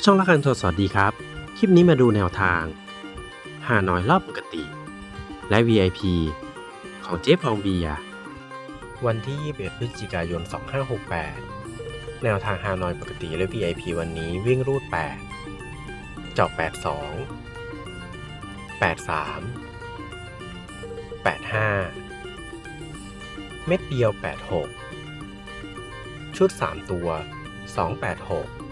ช่องละคันโทรสวัสดีครับ คลิปนี้มาดูแนวทางหาน้อยรอบปกติ และ VIP ของเจ๊ฟองเบีย วันที่ 21 พฤศจิกายน 2568 แนวทางฮานอยปกติและ VIP วันนี้วิ่งรูด 8 เจาะ82 83 85 เม็ดเดียว 86 ชุด 3 ตัว 286